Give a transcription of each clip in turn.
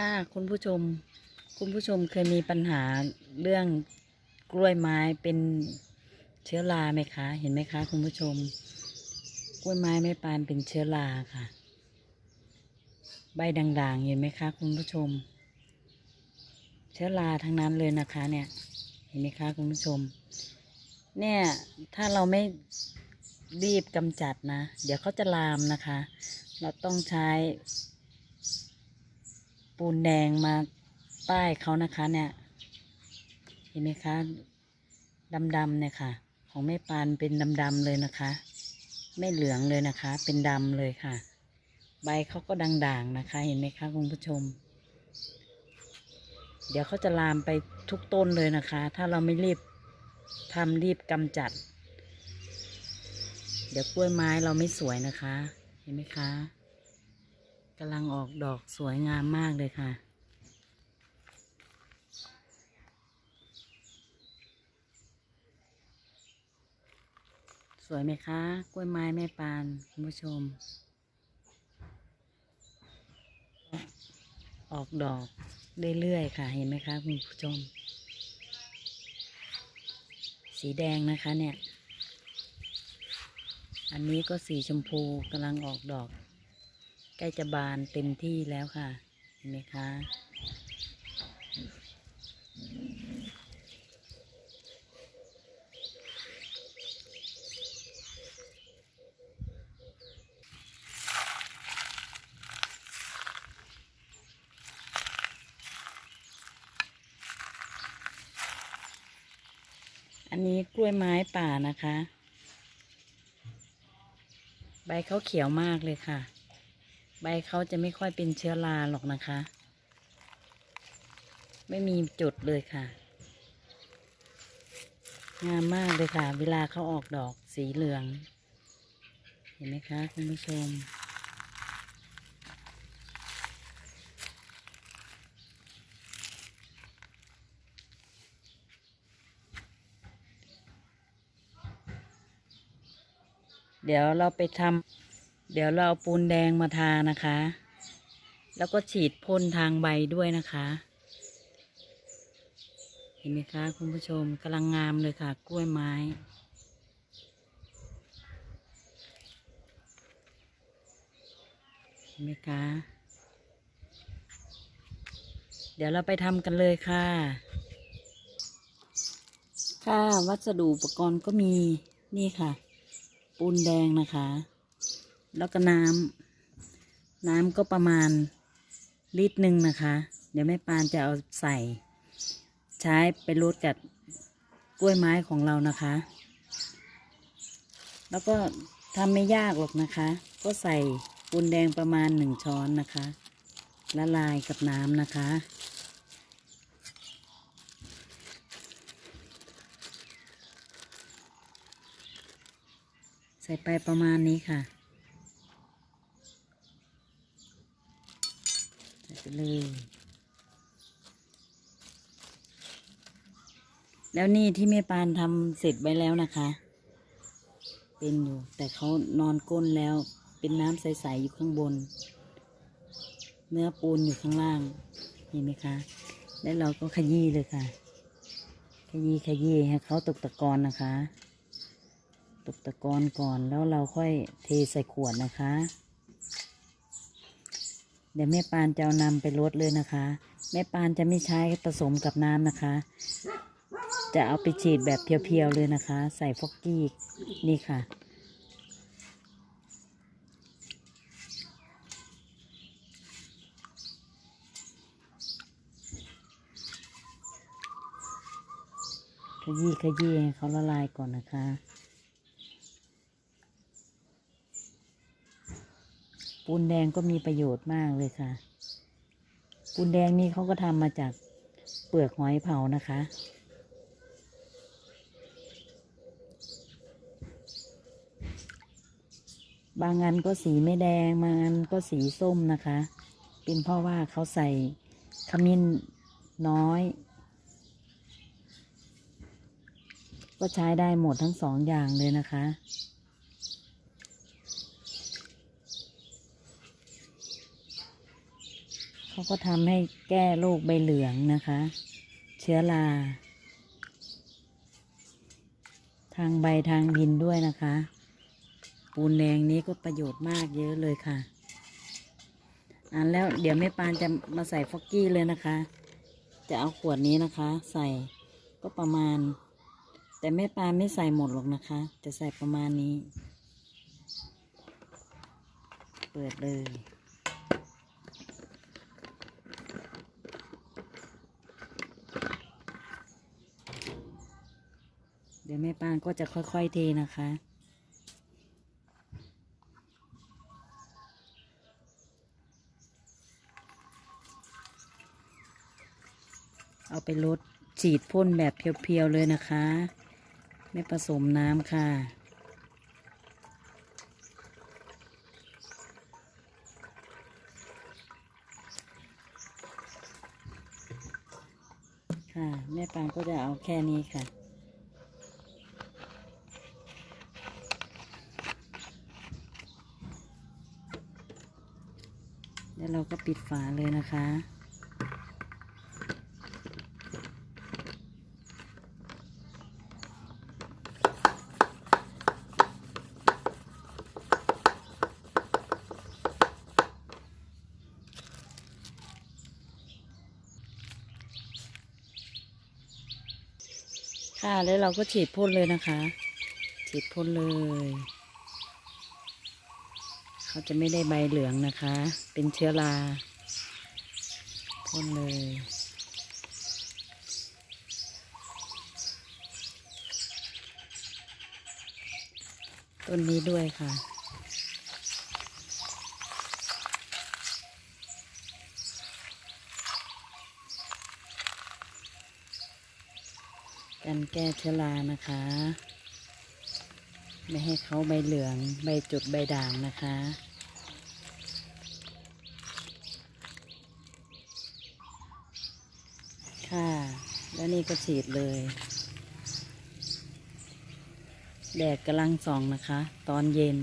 ค่ะคุณผู้ชมคุณผู้ชมเคยมีปัญหาเรื่องกล้วยไม้เป็นเชื้อราไหมคะ เห็นไหมคะ คุณผู้ชม กล้วยไม้แม่ปานเป็นเชื้อราค่ะ ใบด่างๆ เห็นไหมคะ คุณผู้ชม เชื้อราทั้งนั้นเลยนะคะ เนี่ย เห็นไหมคะ คุณผู้ชม เนี่ยถ้าเราไม่รีบกำจัดนะ เดี๋ยวเขาจะลามนะคะ เราต้องใช้ ปูนแดงมาป้ายเขานะคะเนี่ย เห็นไหมคะดำๆเนี่ยค่ะ ของแม่ปานเป็นดำๆเลยนะคะ ไม่เหลืองเลยนะคะ เป็นดำเลยค่ะ ใบเขาก็ด่างๆนะคะ เห็นไหมคะคุณผู้ชม เดี๋ยวเขาจะลามไปทุกต้นเลยนะคะ ถ้าเราไม่รีบทำรีบกำจัด เดี๋ยวกล้วยไม้เราไม่สวยนะคะ เห็นไหมคะ กำลังออกดอกสวยงามมากเลยค่ะ สวยไหมคะ กล้วยไม้แม่ปานคุณผู้ชม ออกดอกเรื่อยๆค่ะ เห็นไหมคะคุณผู้ชม สีแดงนะคะเนี่ย อันนี้ก็สีชมพูกำลังออกดอก ใกล้จะบานเต็มที่แล้วค่ะ เห็นไหมคะอันนี้กล้วยไม้ป่านะคะ ใบเขาเขียวมากเลยค่ะ ใบเขาจะไม่ค่อยเป็นเชื้อราหรอกนะคะ ไม่มีจุดเลยค่ะ งามมากเลยค่ะ เวลาเขาออกดอกสีเหลือง เห็นไหมคะคุณผู้ชมเดี๋ยวเราไปทำ เดี๋ยวเราเอาปูนแดงมาทานะคะ แล้วก็ฉีดพ่นทางใบด้วยนะคะ เห็นไหมคะ คุณผู้ชมกำลังงามเลยค่ะ กล้วยไม้เห็นไหมคะ เดี๋ยวเราไปทำกันเลยค่ะ ค่ะวัสดุอุปกรณ์ก็มีนี่ค่ะ ปูนแดงนะคะ แล้วก็น้ำน้ำก็ประมาณลิตรหนึ่งนะคะ เดี๋ยวแม่ปานจะเอาใส่ ใช้ไปรดกับกล้วยไม้ของเรานะคะ แล้วก็ทำไม่ยากหรอกนะคะ ก็ใส่ปูนแดงประมาณหนึ่งช้อนนะคะ ละลายกับน้ำนะคะ ใส่ไปประมาณนี้ค่ะ ใส่ ไปเลย แล้วนี่ที่แม่ปานทำเสร็จไว้แล้วนะคะ เป็นอยู่ แต่เขานอนก้นแล้ว เป็นน้ำใส ๆ อยู่ข้างบน เนื้อปูนอยู่ข้างล่าง เห็นไหมคะ แล้วเราก็ขยี้เลยค่ะ ขยี้ขยี้ให้เขาตกตะกอนนะคะ ตกตะกอนก่อนแล้วเราค่อยเทใส่ขวดนะคะ เดี๋ยวแม่ปานจะเอานำไปลดเลยนะคะ แม่ปานจะไม่ใช้ผสมกับน้ำนะคะ จะเอาไปฉีดแบบเพียวๆเลยนะคะ ใส่ฟอกกี้นี่ค่ะ ขยี้ขยี้ให้เขาละลายก่อนนะคะ ปูนแดงก็มีประโยชน์มากเลยค่ะ ปูนแดงนี่เขาก็ทำมาจากเปลือกหอยเผานะคะ บางอันก็สีไม่แดง บางอันก็สีส้มนะคะ เป็นเพราะว่าเขาใส่ขมิ้นน้อย ก็ใช้ได้หมดทั้งสองอย่างเลยนะคะ เขาก็ทำให้แก้โรคใบเหลืองนะคะ เชื้อรา ทางใบทางดินด้วยนะคะ ปูนแดงนี้ก็ประโยชน์มากเยอะเลยค่ะอ่านแล้วเดี๋ยวแม่ปานจะมาใส่ฟอกกี้เลยนะคะ จะเอาขวดนี้นะคะ ใส่ก็ประมาณ แต่แม่ปานไม่ใส่หมดหรอกนะคะ จะใส่ประมาณนี้ เปิดเลย เดี๋ยวแม่ปานก็จะค่อยๆเทนะคะ เอาไปลดฉีดพ่นแบบเพียวๆเลยนะคะ ไม่ผสมน้ำค่ะค่ะแม่ปานก็จะเอาแค่นี้ค่ะ แล้วเราก็ปิดฝาเลยนะคะ ค่ะแล้วเราก็ฉีดพ่นเลยนะคะ ฉีดพ่นเลย เขาจะไม่ได้ใบเหลืองนะคะ เป็นเชื้อราพ่นเลยต้นนี้ด้วยค่ะกันแก้เชื้อรานะคะ ไม่ให้เขาใบเหลือง ใบจุดใบด่างนะคะ ค่ะ แล้วนี่ก็ฉีดเลย แดดกำลังส่องนะคะ ตอนเย็น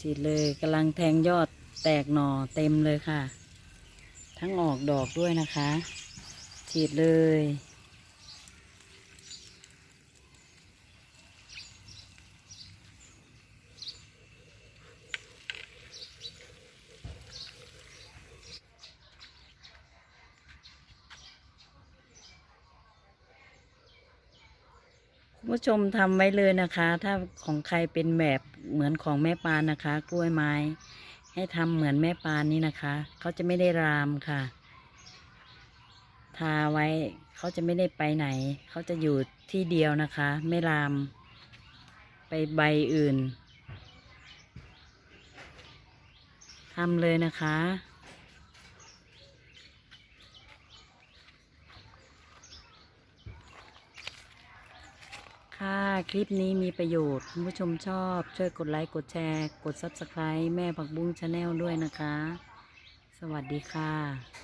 ฉีดเลยกำลังแทงยอดแตกหน่อเต็มเลยค่ะ ทั้งออกดอกด้วยนะคะ ฉีดเลย ผู้ชมทำไว้เลยนะคะ ถ้าของใครเป็นแบบเหมือนของแม่ปานนะคะ กล้วยไม้ ให้ทำเหมือนแม่ปานนี้นะคะเขาจะไม่ได้รามค่ะ ทาไว้เขาจะไม่ได้ไปไหนเขาจะอยู่ที่เดียวนะคะ ไม่ราม ไปใบอื่นทำเลยนะคะ ค่ะ คลิปนี้มีประโยชน์ คุณผู้ชมชอบ ช่วยกดไลค์ กดแชร์ กด Subscribe แม่ผักบุ้งชาแนลด้วยนะคะ สวัสดีค่ะ